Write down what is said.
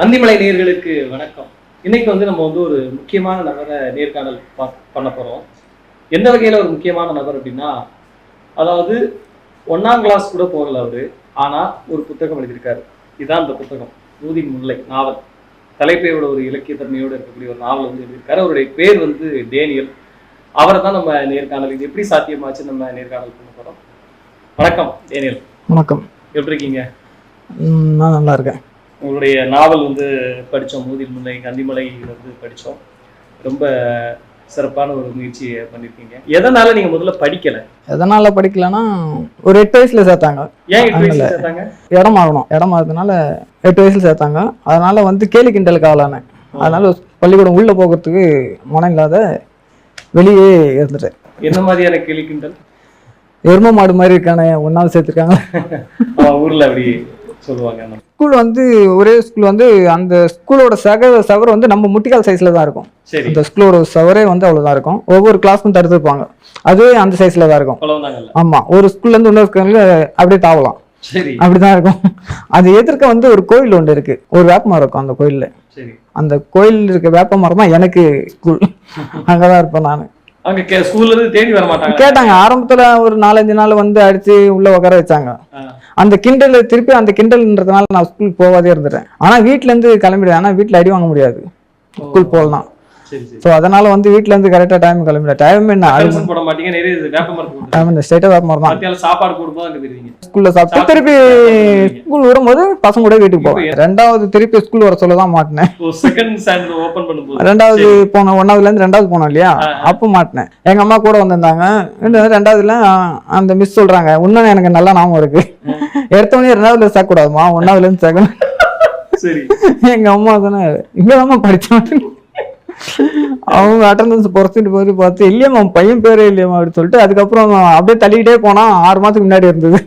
அந்திமலை நேர்களுக்கு வணக்கம். இன்னைக்கு வந்து நம்ம வந்து ஒரு முக்கியமான நபரை நேர்காணல் பா- பண்ண போறோம். எந்த வகையில ஒரு முக்கியமான நபர் அப்படின்னா அதாவது ஒன்னாம் கிளாஸ் கூட போகல அவரு ஆனா ஒரு புத்தகம் எழுதியிருக்காரு. இதான் அந்த புத்தகம். ஊதின் முல்லை நாவல். தலைப்பையோட ஒரு இலக்கிய தன்மையோடு இருக்கக்கூடிய ஒரு நாவல் வந்து எழுதியிருக்காரு. அவருடைய பேர் வந்து டேனியல். அவரை தான் நம்ம நேர்காணல் இது எப்படி சாத்தியமாச்சு நம்ம நேர்காணல் பண்ண போறோம்? வணக்கம் டேனியல். வணக்கம். எப்படி இருக்கீங்க? நான் நல்லா இருக்கேன். உங்களுடைய நாவல் வந்து படித்தோம். மூதில் முல்லை கந்திமலை வந்து படித்தோம். ரொம்ப சிறப்பான ஒரு முயற்சியை பண்ணியிருக்கீங்க. எதனால நீங்க முதல்ல படிக்கல? எதனால படிக்கலன்னா ஒரு எட்டு வயசுல சேர்த்தாங்க. ஏன் எட்டு வயசுல. சேர்த்தாங்க? இடம் மாறணும். இடம் மாறதுனால எட்டு வயசுல சேர்த்தாங்க. அதனால வந்து கேலி கிண்டலுக்கு ஆளானேன். அதனால பள்ளிக்கூடம் உள்ள போகிறதுக்கு மனம் இல்லாத வெளியே இருந்துட்டேன். என்ன மாதிரியான கேலி கிண்டல்? எரும மாடு மாதிரி இருக்கானே ஒன்னாவது சேர்த்துருக்காங்க. ஊர்ல அப்படி சொல்லுவாங்க. ஸ்கூல் வந்து ஒரே ஸ்கூல் வந்து அந்த ஸ்கூலோட சக சவர் வந்து நம்ம முட்டிக்கால் சைஸ்ல தான் இருக்கும். அந்த ஸ்கூலோட சவரே வந்து அவ்வளவுதான் இருக்கும். ஒவ்வொரு கிளாஸ்க்கும் தடுத்துருப்பாங்க அதுவே அந்த சைஸ்ல தான் இருக்கும். ஆமா. ஒரு ஸ்கூல்ல இருந்து இன்னொரு ஸ்கூல்ல அப்படியே தாவலாம். அப்படிதான் இருக்கும். அது எதிர்க்க வந்து ஒரு கோயில் ஒன்று இருக்கு. ஒரு வேப்ப மரம் இருக்கும் அந்த கோயில்ல. அந்த கோயில் இருக்க வேப்ப மரம் தான் எனக்கு ஸ்கூல் அங்கதான் இருப்பேன் நான். அங்க ஸ்கூல்ல இருந்து தேடி வர மாட்டாங்க. கேட்டாங்க ஆரம்பத்துல ஒரு நாலஞ்சு நாள் வந்து அடிச்சு உள்ள உட்கார வச்சாங்க. அந்த கிண்டல் திருப்பி அந்த கிண்டல்ன்றதுனால நான் ஸ்கூல் போகாதே இருந்துட்டேன். ஆனா வீட்ல இருந்து கிளம்பிடுவேன். ஆனா வீட்ல அடி வாங்க முடியாது. ஸ்கூல் போகலாம் ஸோ அதனால வந்து வீட்ல இருந்து கரெக்டா டைம் கிளம்பிட டைம் என்ன? போட மாட்டீங்க நிறைய வேப்ப மரம்? தான் சாப்பாடு கொடுப்போம் ஸ்கூல்ல சாப்பிட்டு திருப்பி ஸ்கூல் விடும்போது பசங்க கூட வீட்டுக்கு போவேன். ரெண்டாவது திருப்பி ஸ்கூல் வர சொல்ல தான் மாட்டினேன். செகண்ட் ஸ்டாண்டர்ட் ஓபன் பண்ணும்போது. ரெண்டாவது போனோம் ஒன்னாவதுல இருந்து ரெண்டாவது போனோம் இல்லையா? அப்போ மாட்டினேன். எங்க அம்மா கூட வந்திருந்தாங்க. ரெண்டாவதுல அந்த மிஸ் சொல்றாங்க. இன்னும் எனக்கு நல்லா ஞாபகம் இருக்கு. எடுத்தவொடனே ரெண்டாவதுல சேர்க்கக்கூடாதுமா ஒன்னாவதுல இருந்து சேர்க்கணும். சரி. எங்க அம்மா தானே. இங்க தான் படிச்சேன் அவங்க அட்டண்டன்ஸ் குறைச்சிட்டு போய் பார்த்து இல்லையம்மா உன் பையன் பேரே இல்லையம்மா அப்படின்னு சொல்லிட்டு அதுக்கப்புறம் அப்படியே தள்ளிக்கிட்டே போனா ஆறு மாதத்துக்கு முன்னாடி இருந்தது.